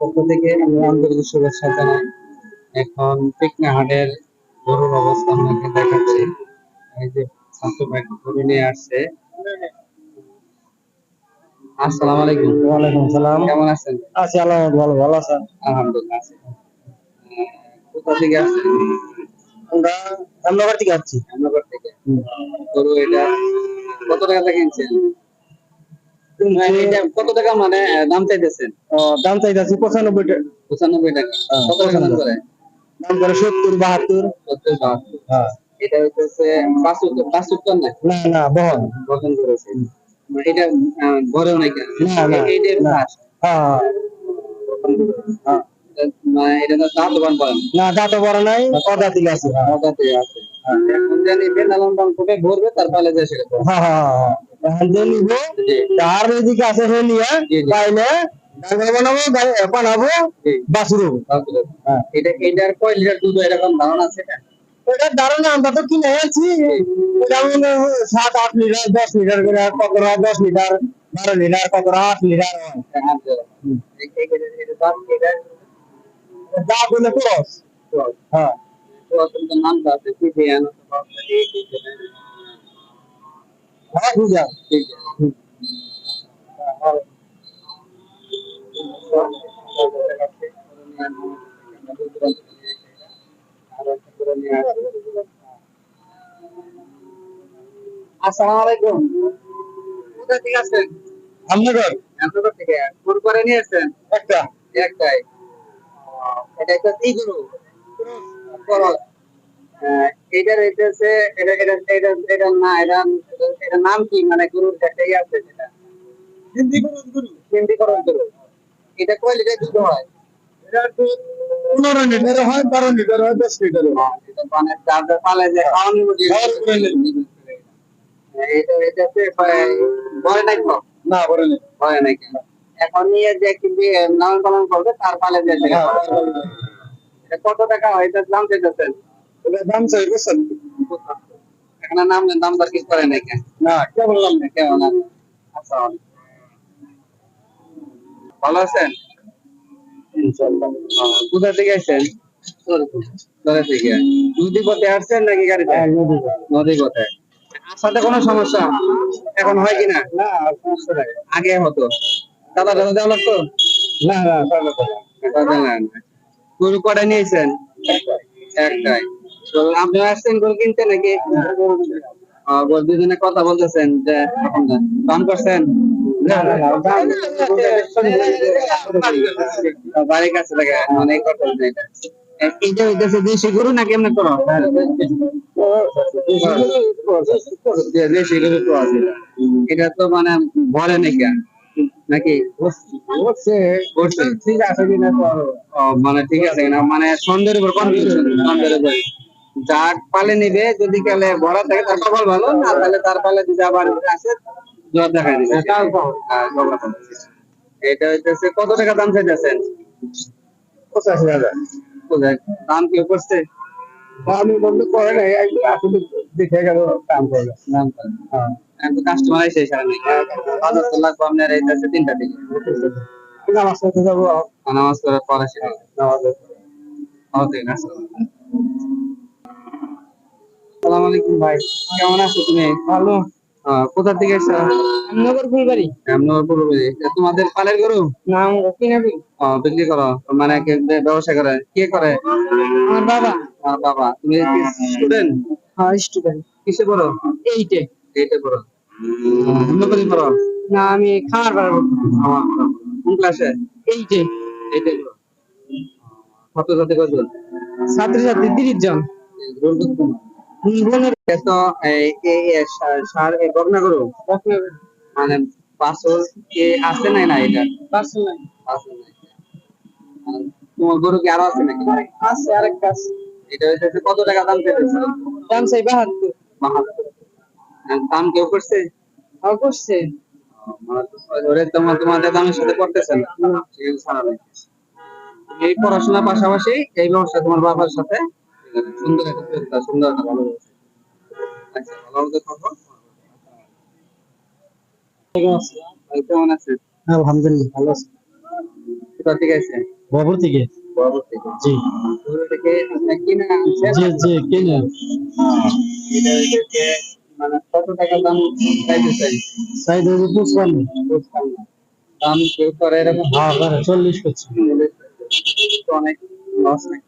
পক্ষ থেকে আমি আন্তরিক শুভেচ্ছা জানাই। এখন টিকনা হাটের গরুর অবস্থা আপনাকে দেখাচ্ছি। এই যে ছাত্র ভাই গরু নিয়ে আসছে। আসসালামু আলাইকুম। ওয়ালাইকুম সালাম কেমন আছেন? আছি আল্লাহ ভালো ভালো আছেন? আলহামদুলিল্লাহ আছি। কোথা থেকে আসছেন? আমরা রামনগর থেকে আসছি। রামনগর থেকে। গরু এটা কত টাকা কিনছেন? কত টাকা মানে দাম চাইতেছেন? দাম চাইতেছি পঁচানব্বই টাকা। পঁচানব্বই টাকা। হ্যাঁ, কত দাম করে দাম করে সত্তর বাহাত্তর। সত্তর বাহাত্তর। হ্যাঁ। এটা হচ্ছে পাঁচ উত্তর পাঁচ না? না না বহন। গঠন করেছে এটা আহ, ঘরেও না, না, এইটা ফাঁস হ্যাঁ হ্যাঁ। মানে এটা তো দাঁত দোকান করেন না। দাঁত বড় নাই আছে। হ্যাঁ আছে। এখন জানি ভরবে সেটা হ্যাঁ হ্যাঁ হ্যাঁ। তার এদিকে আছে সে নিয়ে জি, জি। পাইলে ডাঙ্গা বানাবো গায়ে বানাবো জি। বাছুরো তারপরে হ্যাঁ। এটা এটার কয় লিটার দুধ এরকম ধারণা আছে ওটার ধারণা আমরা তো কিনে আছি যেমন সাত আট লিটার দশ লিটার করে কতরা দশ লিটার বারো লিটার কতরা আট লিটার হয়। দাম ক্রস। হ্যাঁ। তো অত্যন্ত আসসালামু আলাইকুম কোথা থেকে আমনগর। কোন করে নিয়ে আসছেন? একটা একটাই এটা একটা কি গরু এটার এটা হচ্ছে এটা এটা এটা এটা না এটা এটা নাম কি? মানে গরুর একটা ইয়ে আছে যেটা? হিন্দি গুরু গুরু হিন্দি করল গরু এটা কয় লিটার দুধ হয়? এটা তো পনেরো লিটার হয় বারো লিটার হয় দশ লিটার হয়। এটা মানে চার পালে যে খাওয়ানি বুঝি খাওয়ানি করে নেই। এটা এটা হচ্ছে ভয় নাই না বলে নেই। ভয় নাই এখন নিয়ে যে কিন্তু লালন পালন করবে তার পালে যে হ্যাঁ। এটা কত টাকা হয় এটার দাম দাম সত্তর এখানে নাম দাম দর কিছু করে নাই কেন? না কে বললাম না আছেন আসসালামু আলাইকুম। ভালো আছেন? ইনশাআল্লাহ। কোথা থেকে আসছেন? কোথা থেকে? নদী পথে আসছেন নাকি গাড়িতে? হ্যাঁ, নদী পথে। আসাতে কোনো সমস্যা? এখন হয় কিনা না। আগে হতো। দাদা দাদা দেওয়া লাগতো? না না। গরু কটা নিয়েছেন? একটাই। আপনি আসছেন গরু কিনতে নাকি দুজনে কথা বলতেছেন যে করছেন বাড়ির কাছে লাগে অনেক কথা এটা। হইতেছে দেশি গরু নাকি এমনি করো দেশি গরু তো আছে এটা তো মানে ভরে নাকি নাকি ঠিক আছে কিনা মানে ঠিক আছে কিনা মানে সন্ধ্যের উপর কনফিউশন সন্ধ্যের উপর যা পালে নিবে যদি কালে ভরা থাকে তার কপাল ভালো না তাহলে তার পালে যদি আবার আসে জ্বর দেখা দিবে? হ্যাঁ, দিবে। এটা হইতেছে কত টাকা দাম চাইতেছেন? পঁচাশি হাজার। দাম কি করছে আমি বন্ধু করে নাই আসলে দেখে গেল করবে দাম কত? হ্যাঁ। কাস্টমার এসে সারা নেই বাজার তো লাগবে আপনার এই তিনটা থেকে নামাজ পড়তে যাব। নামাজ করার পরে নামাজে আলাইকুম ভাই। কেমন আছো তুমি? ভালো। কোথা থেকে এসছো? নগর ফুলবাড়ি। রামনগর পূর্বে তোমাদের পালের গরু? কিনাবি আহ, বিক্রি করো। মানে কে ব্যবসা করে? কে করে? আমার বাবা। আমার বাবা। তুমি স্টুডেন্ট হ্যাঁ স্টুডেন্ট কিসে পড়ো? এইটে এইটে পড়ো। পড়ো? না আমি খামার আমার কোন ক্লাসে এইটে এইটে পড়ো কত জাতি কজন ছাত্রছাত্রী তিরিশ জন। রোল কত তোমার? তো এই এই এই সা- সার এই বকনা মানে বাছর কে আছে নাই না এটা? পার্সেল নাই। আছে নাই। তোমার গরু কি আরও আছে নাকি? আছে আরেকটা আছে এটা হইতেছে কত টাকা দাম পেয়েছে দাম চাই বাহাত্তর। বাহাত্তর। দাম কেউ করছে? অবশ্যই ওরে তোমার তোমাদের দামের সাথে করতেছে না। এই পড়াশোনার পাশাপাশি এই ব্যবসা তোমার বাবার সাথে সুন্দর একটা সুন্দর একটা ভালো আচ্ছা ভালো মতো করব কেমন আছে আলহামদুলিল্লাহ ভালো আছে। কোথা থেকে আইছেন বাবুর থেকে বরাবর থেকে জি দূর থেকে কিনে? আনছেন জি জি কিনে। এটা মানে কত টাকা দাম বুঝলাম না দাম কেউ করে এরকম হ্যাঁ করে চল্লিশ করছি। অনেক লস নাকি?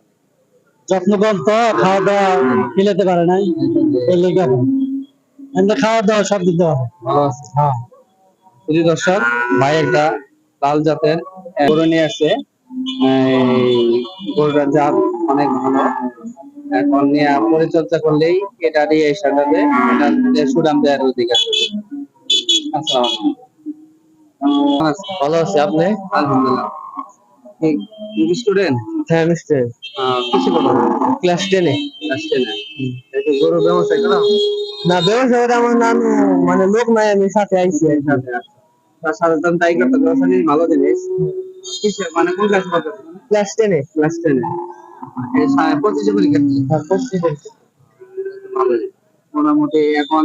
তো খাওয়া দাওয়া খেলাতে পারে নাই। এই লেগে এমনি খাওয়া দাওয়া সব দিতে হবে। হ্যাঁ। দর্শক ভাই একটা লাল জাতের গরু নিয়ে আসছে। গরুটার জাত অনেক ভালো। এখন নিয়ে পরিচর্যা করলেই এটা দিয়ে এই সাটাতে এটা দেওয়ার অধিকার আসসালামু ভালো আছে। আপনি? আলহামদুলিল্লাহ। স্টুডেন্ট হ্যাঁ মিস্টার কিছু বলো ক্লাস টেনে ক্লাস টেনে গরু ব্যবসায় করো না ব্যবসা আমার নাম মানে লোক নাই আমি সাথে আইছি সাথে তো তাই করতে গ্রসারি ভালো জিনিস। কিসে মানে কোন ক্লাস পড়তেছে ক্লাস টেনে ক্লাস টেনে পঁচিশে পরীক্ষা। আর পঁচিশে ভালো মোটামুটি এখন